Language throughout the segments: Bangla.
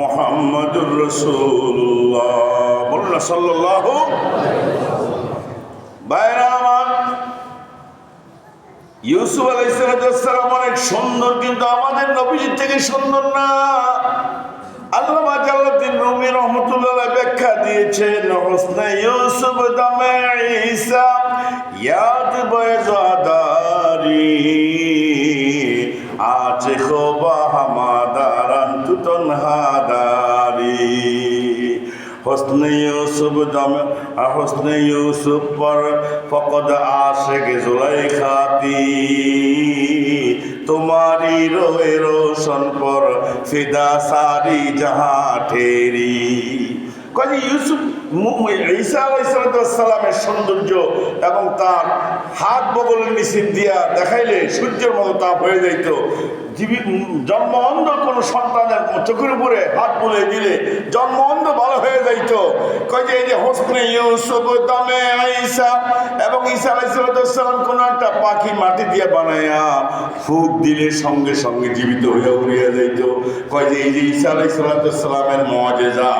মোহাম্মদুর রসুল্লাহ বলুন সাল্লাহ ইউসুফ আলাইসালাম অনেক সুন্দর, কিন্তু আমাদের নবীজির থেকে সুন্দর না। রহমতুল্লাহ ব্যাখ্যা ইউসুফ ইয়াদ আছে খোবা তনহাদারি حسن یوسف دم حسن یوسف پر فقد عاشق زلیخا تی তোমারি রোয়ে রোশন পর ফিদা সারি জাহা ঠেরি কাজে ইউসুফ ঈসা আলাইসালামের সৌন্দর্য এবং তার হাত বগল নিচে দিয়া দেখাইলে সূর্যের মতো তাপ হয়ে যাইত। জীবিত জন্ম অন্ধ কোনো সন্তানের চোখের উপরে হাত বুলে দিলে জন্ম অন্ধ ভালো যাইত কয়ে যে এই ইউসুফ দামে ঈসা এবং ঈসা আলাইসালাম কোন একটা পাখি মাটি দিয়ে বানায়া ফুক দিলে সঙ্গে সঙ্গে জীবিত হয়ে উড়িয়া যাইত। কয় যে এই যে ঈসা আলাইসালামের মজেজা,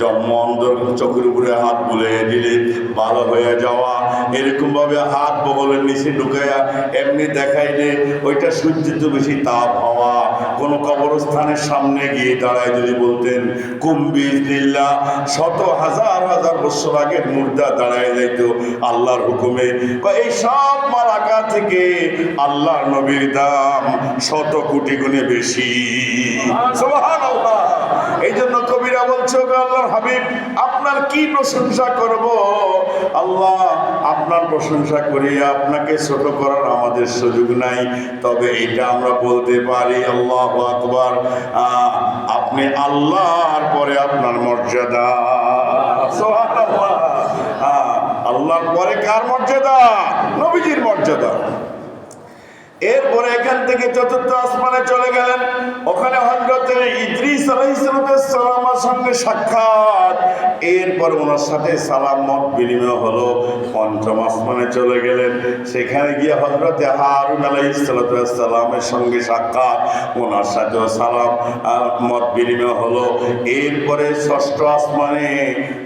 জন্ম অন্ধ চোখের উপরে হাত বুলে দিলে ভালো হয়ে যাওয়া। এরকম ভাবে হাত বগলের নিচে ঢুকাইয়া এমনি দেখাইলে ওইটা সূর্যের তো বেশি তাপ হওয়া। কোন কবরস্থানের সামনে গিয়ে দাঁড়ায় যদি বলতেন কুম্বিজ লীলা শত হাজার হাজার বছর আগের মুর্দা দাঁড়ায় যাইত আল্লাহর হুকুমে। এই সব মালাকা থেকে আল্লাহর নবীর দাম শত কোটি গুণে বেশি। এই জন্য কবিরা বলছে, "ওগো আল্লাহর হাবিব, আপনার কি প্রশংসা করব? আল্লাহ, আপনার প্রশংসা করি, আপনাকে ছোট করার আমাদের সুযোগ নাই। তবে এটা আমরা বলতে পারি, আল্লাহ আকবার। আপনি আল্লাহর পরে আপনার মর্যাদা। আল্লাহর পরে কার মর্যাদা? নবীজির মর্যাদা। এরপরে এখান থেকে চতুর্থ আসমানে চলে গেলেন। ওখানে হজরতের ইদ্রিস আলাইসালামের সঙ্গে সাক্ষাৎ। এরপর ওনার সাথে সালাম, মত বিনিময় হলো। পঞ্চম আসমানে চলে গেলেন। সেখানে গিয়ে হজরতে হারুন আলাইসালামের সঙ্গে সাক্ষাৎ। ওনার সাথেও সালাম মত বিনিময় হলো। এরপরে ষষ্ঠ আসমানে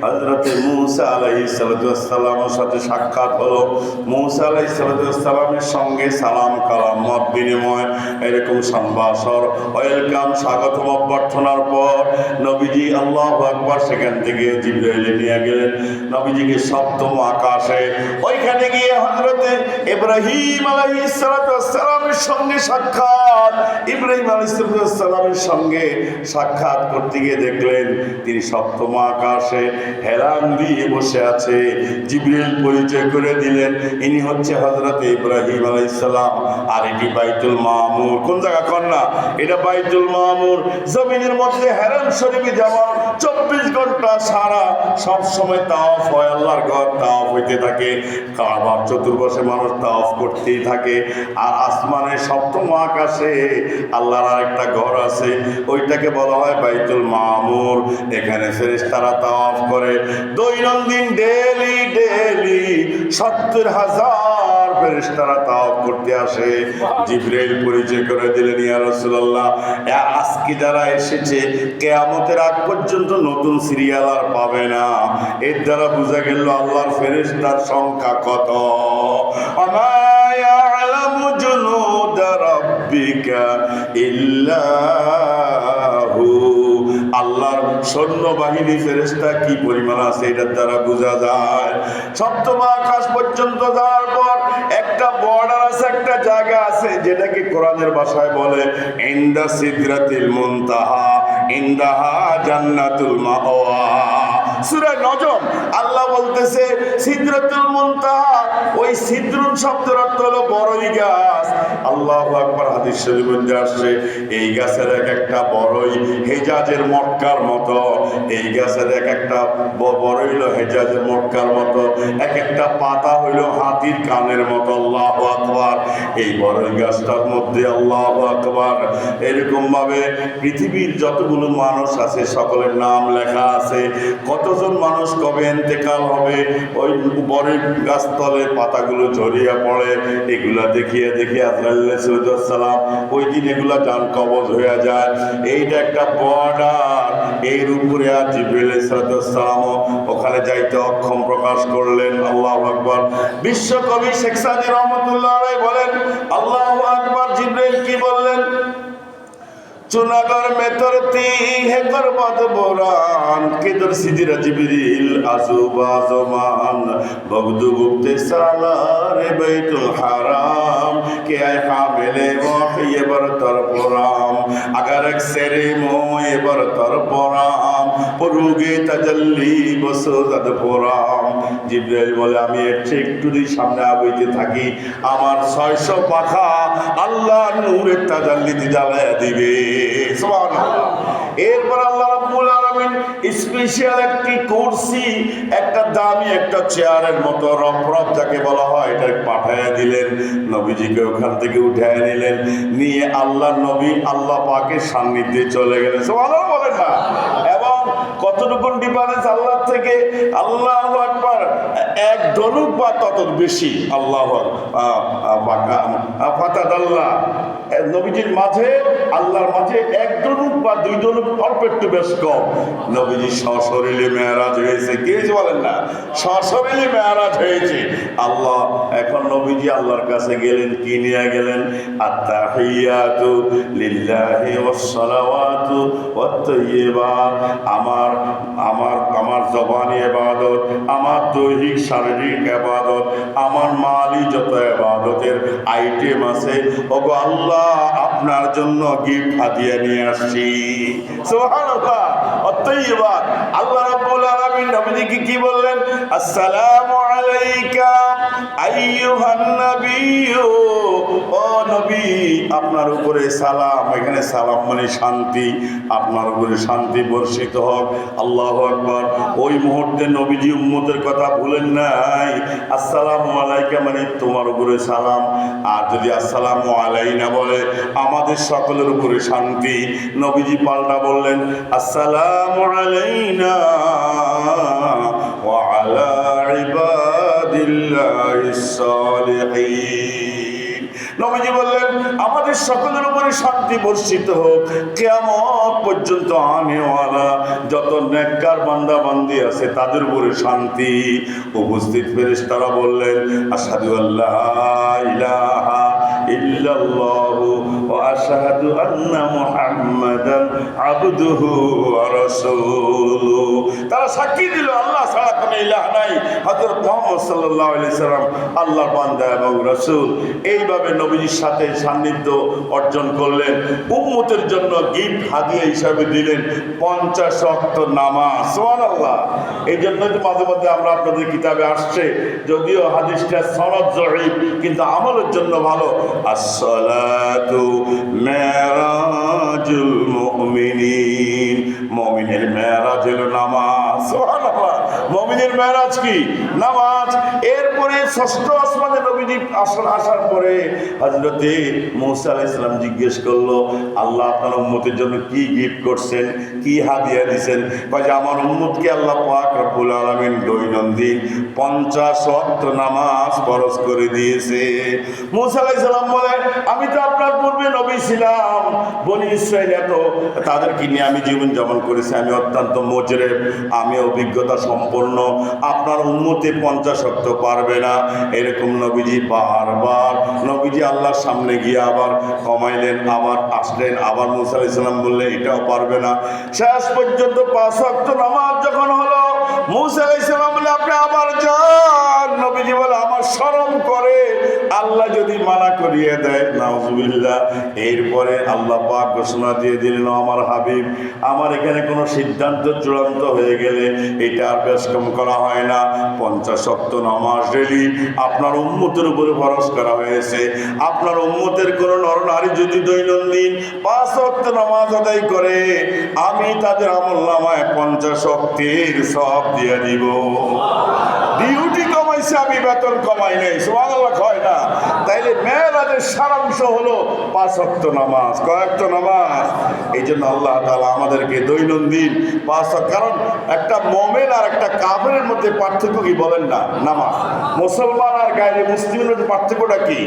হজরতে মুসা আলাইসালামের সাথে সাক্ষাৎ হলো। মুসা আলাইসালামের সঙ্গে সালাম কালাম। মত বিনিময়। এরকম সম্ভাষণ, ওয়েলকাম স্বাগতম অভ্যর্থনার পর নবীজি আল্লাহ আকবর সেখান থেকে জিব্রাইলে নিয়ে গেলেন। নবীজিকে সপ্তম আকাশে, ওইখানে গিয়ে হজরতে ইব্রাহিম আলাইসালামের সঙ্গে সাক্ষাৎ, ইব্রাহিম আলাইসালামের সঙ্গে সাক্ষাৎ করতে গিয়ে দেখলেন, তিনি সপ্তম আকাশে হেলান দিয়ে বসে আছে। জিব্রাইল পরিচয় করে দিলেন, ইনি হচ্ছে হজরতে ইব্রাহিম আলাইসালাম আর এটি বাইতুল মামুর? কোন জায়গা কন্যা এটা বাইতুল মামুর। জমিনের মধ্যে হেরান শরীফে যেমন চব্বিশ ঘণ্টা সারা সব সময় তাওয়াফ হয়, আল্লাহর ঘর তাওয়াফ হইতে থাকে। কাবার চতুর্পাশে মানুষ তাওয়াফ করতেই থাকে। আর আসমানের সপ্তম আকাশে আল্লাহর আরেকটা ঘর আছে। ওইটাকে বলা হয় বাইতুল মামুর। এখানে ফেরেশতারা তাওয়াফ করে। দৈনন্দিন ডেলি ডেলি সত্তর হাজার ফেরেশতারা তাওয়াফ করতে আসে। জিব্রাইল পরিচয় করে দিলেন ইয়া রাসূলুল্লাহ আজকে যারা এসেছে কেয়ামতের আগ পর্যন্ত নতুন সিরিয়াল আর পাবে না। এর দ্বারা বোঝা গেল আল্লাহর ফেরেশতার সংখ্যা কত। আমা ইয়ালামু জুনুদ রাব্বিকা ইল্লাহু আল্লাহর সৈন্য বাহিনী ফেরেস্তা কি পরিমাণ আছে এটার দ্বারা বোঝা যায়। সপ্তম আকাশ পর্যন্ত যাওয়ার যেটাকে কোরআনের ভাষায় বলে ইন্দা সিদ্রাতিল মুনতাহা ইন্দাহা জান্নাতুল মাওয়া। সূরা নজম, আল্লাহ বলতেছে, সিদরাতুল মুনতাহা। ওই সিদরুন শব্দের অর্থ হলো বড়ই গাছ। আল্লাহু আকবার, হাদিস মধ্যে আসছে, এই গাছের এক একটা বড়ই হেজাজের মক্কার মতো। এই গাছের এক একটা বড় হইল হেজাজের মক্কার মতো। এক একটা পাতা হইল হাতির কানের মতো, আল্লাহ আকবার। এই বড়ই গাছটার মধ্যে আল্লাহ আকবার। এরকম ভাবে পৃথিবীর যতগুলো মানুষ আছে, সকলের নাম লেখা আছে কতজন মানুষ কবে এতেকাল হবে? ওই বড়ই গাছতলে পাতাগুলো ঝরিয়ে পড়ে। এগুলা দেখিয়ে দেখিয়ে আজরাইসালাম ওই দিন এগুলা যান কবজ হয়ে যায়। এইটা একটা বর্ডার এর উপরে আর জিব্রাইল সালামও ওখানে যাইতে অক্ষম প্রকাশ করলেন। আল্লাহ আকবর। বিশ্বকবি শেখ সাদি রহমতুল্লাহ বলেন, আল্লাহ আকবর জিব্রাইল কি বললেন? চুনাগর মেতর তি হে করবত বোরান, কেদর সিদিরা জিবরিল আজুবা জমান বগদু গুপ্তে সালার বাইতুল হারাম, কে আয় হামেলে ওয়াহি এবার তর পরাম আগার এক সেরে মো এবার তর পরাম পরুগে তাজাল্লি বসুদাদ পরাম জিব্রাইল বলে, আমি এর চেয়ে একটু দিন সামনে আগাইতে থাকি, আমার ছয়শো পাখা আল্লাহ নূরের তাজাল্লিতে জ্বালায়া দিবে। সুবহানাল্লাহ। এরপর আল্লাহ রাব্বুল আলামিন স্পেশাল একটি কুরসি, একটা দামি একটা চেয়ারের মতো রফরফ যাকে বলা হয়, এটা পাঠায়া দিলেন। নবীজিকে ওখান থেকে উঠায় নিলেন। নিয়ে আল্লাহ নবী আল্লাহ পাকের সান্নিধ্যে চলে গেলেন। সুবহানাল্লাহ বলেন না। কতটুকু ডিফারেন্স আল্লাহ থেকে? আল্লাহ আকবার। এক ধনুক বা তত বেশি। আল্লাহ ফাতাদাল্লাহ নবীজির মাঝে, আল্লাহর মাঝে এক ধনুক বা দুই ধনুক অল্প একটু বেশ কম। নবীজি সশরীরে মেয়ারাজ হয়েছে। কে যে বলেন না? সশরীরে মেয়ারাজ হয়েছে। আল্লাহ, এখন নবীজি আল্লাহর কাছে গেলেন, কি নিয়ে গেলেন? আত্তাহিয়াতু লিল্লাহি ওয়াসসালাওয়াতু ওয়াত-তাইয়্যিবাত আমার আমার আমার জবানি ইবাদত, আমার দৈহিক, শারীরিক ইবাদত, আমার মালি যত ইবাদতের আইটেম আছে, ওগো আল্লাহ আপনার জন্য গিফট হাদিয়া নিয়ে আসছি। সুবহানাল্লাহ আল্লাহ রাব্বুল আলামিন নবীজিকে কি বললেন? আসসালামু আলাইকা, আইয়ুহান নাবিয়্যু। আপনার উপরে সালাম, এখানে সালাম মানে শান্তি। আপনার উপরে শান্তি বর্ষিত হোক। আল্লাহ আকবর। ওই মুহূর্তে নবীজি উম্মতের কথা ভুলেন নাই। আসসালাম আলাইকা মানে তোমার উপরে সালাম। আর যদি আসসালামু আলাইনা বলে, আমাদের সকলের উপরে শান্তি। নবীজি পাল্টা বললেন, আসসালাম আলাইনা নবীজি বললেন আমাদের সকলের উপরে শান্তি বর্ষিত হোক। কেমন পর্যন্ত আনেওয়ালা যত নেককার বান্দা বান্দি আছে তাদের উপরে শান্তি। উপস্থিত ফেরেস তারা বললেন আসাদু আল্লাহ ইলাহা ইল্লাল্লাহু ওয়া আন্না মুহাম্মাদান আবদুহু ওয়া রাসূলুহু তারা সাক্ষী দিল, আল্লাহ ছাড়া কোনো ইলাহ নাই। হযরত মুহাম্মদ সাল্লাল্লাহু আলাইহি সাল্লাম আল্লাহর বান্দা এবং রাসূল। এইভাবে নবীজির সাথে সান্নিধ্য অর্জন করলেন। উম্মতের জন্য গিফট হাদিয়া হিসাবে দিলেন পঞ্চাশ অক্ত নামাজ। সুবহানাল্লাহ। এই জন্য তো মাঝে মধ্যে আমরা আপনাদের কিতাবে আসছে, যদিও হাদিসটা সনদ জয়ীব কিন্তু আমলের জন্য ভালো। আসসালাতু মেরাজুল মুমিনিন। মুমিনের মেরাজ হলো নামাজ। সুবহানাল্লাহ। মুমিনের মেরাজ কি? নামাজ। এরপরে ষষ্ঠ আসমানে নবীজি আসর আসার পরে হজরতে মৌসা আলাইহিস সালাম জিজ্ঞেস করল, আল্লাহ আপনার উম্মতের জন্য কি গিফট করছেন? কি হাদিয়া দিছেন? কয় যে, আমার উম্মতকে আল্লাহ পাক রব্বুল আলামিন দৈনন্দিন পঞ্চাশ নামাজ ফরজ করে দিয়েছে। মৌসা আলাইহিস সালাম বলে, আমি তো আপনার পূর্বে নবী ছিলাম। বনি ইসরায়েল এত, তাদেরকে নিয়ে আমি জীবন যাপন করেছি। আমি অত্যন্ত মজরেব, আমি অভিজ্ঞতা সম্পন্ন। আপনার উন্মতে পঞ্চাশ পারবে না। এরকম নবীজি বারবার, নবীজি আল্লাহর সামনে গিয়ে আবার কমাইলেন, আবার আসলেন, আবার মুসা ইসলাম বললেন, এটাও পারবে না। শেষ পর্যন্ত পাঁচ নামাজ যখন হলো, মুসা ইসলাম বলে আপনি আল্লাহ যদি মানা করিয়ে দেয়, নাউজুবিল্লাহ, এরপরে আল্লাহ পাক ঘোষণা দিয়ে দিলেন আমার হাবিব, আমার এখানে কোনো সিদ্ধান্ত চূড়ান্ত হয়ে গেলে এটা আর বেশ কম করা হয় না। পঞ্চাশ শক্ত নামাজ ডেলি আপনার উম্মতের উপরে খরচ করা হয়েছে। আপনার উম্মতের কোনো নরনারী যদি দৈনন্দিন পাঁচ শক্ত নামাজ আদায় করে, আমি তাদের আমল নামায় পঞ্চাশ শক্তির সব দিয়ে দিব। ডিউটি কমাইছে, আমি বেতন কমাই নাই। তাইলে মেয়েরাজের সারাংশ হলো পাঁচ ওয়াক্ত নামাজ কয়েকত নামাজ। এই জন্য আল্লাহ তাআলা আমাদেরকে দৈনন্দিন পাঁচ কারণ একটা মোমেন আর একটা কাফেরের মধ্যে পার্থক্য কি বলেন না? নামাজ। মুসলমান আর গায়ে মুসলিমের মধ্যে পার্থক্যটা কি?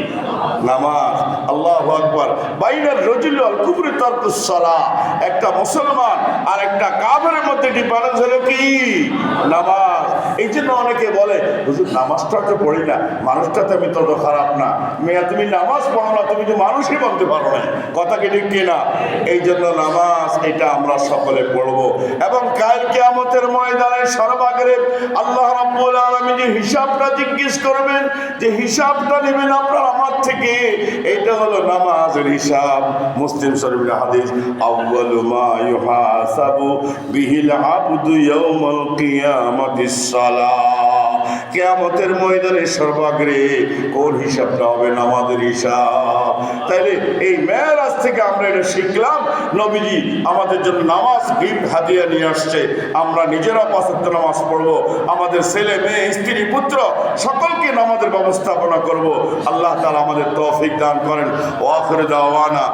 নামাজ। আল্লাহ আকবর। বাইনার রজুল আল কুবরি তর্কুস সালাহ একটা মুসলমান আর একটা কাফেরের মধ্যে ডিফারেন্স হলো কি? নামাজ। এই জন্য অনেকে বলে, হুজুর, নামাজটা তো পড়ি না মানুষটা তো আমি তত খারাপ না। মেয়া, তুমি নামাজ পড়ো না, তুমি তো মানুষই বলতে পারো না। কথা কি ঠিক কিনা? এই জন্য নামাজ, এটা আমরা সকলে পড়ব। এবং কাল কেয়ামতের ময়দানে সর্বাগ্রে আল্লাহ রাব্বুল আলামিন যে হিসাবটা জিজ্ঞেস করবেন, যে হিসাবটা নেবেন আপনার আমার থেকে, এটা হলো নামাজের হিসাব। মুসলিম শরীফের হাদিস, আউয়ালু মা ইউহাসাবু বিহিল আবদু ইয়াউমাল কিয়ামাতিস সালাহ কেয়ামতের ময়দানে সর্বাগ্রে কোন হিসাবটা হবে? নামাজের হিসাব। তাইলে এই মেয়েরাজ থেকে আমরা এটা শিখলাম। নবীজি আমাদের জন্য নামাজ গিফট হাদিয়া নিয়ে আসছে। আমরা নিজেরা পাঁচাত্ত নামাজ পড়ব। আমাদের ছেলে, মেয়ে, স্ত্রী, পুত্র, সকলকে নামাজের ব্যবস্থাপনা করব। আল্লাহ তালা আমাদের তৌফিক দান করেন। ওয়াফির দাওয়ানা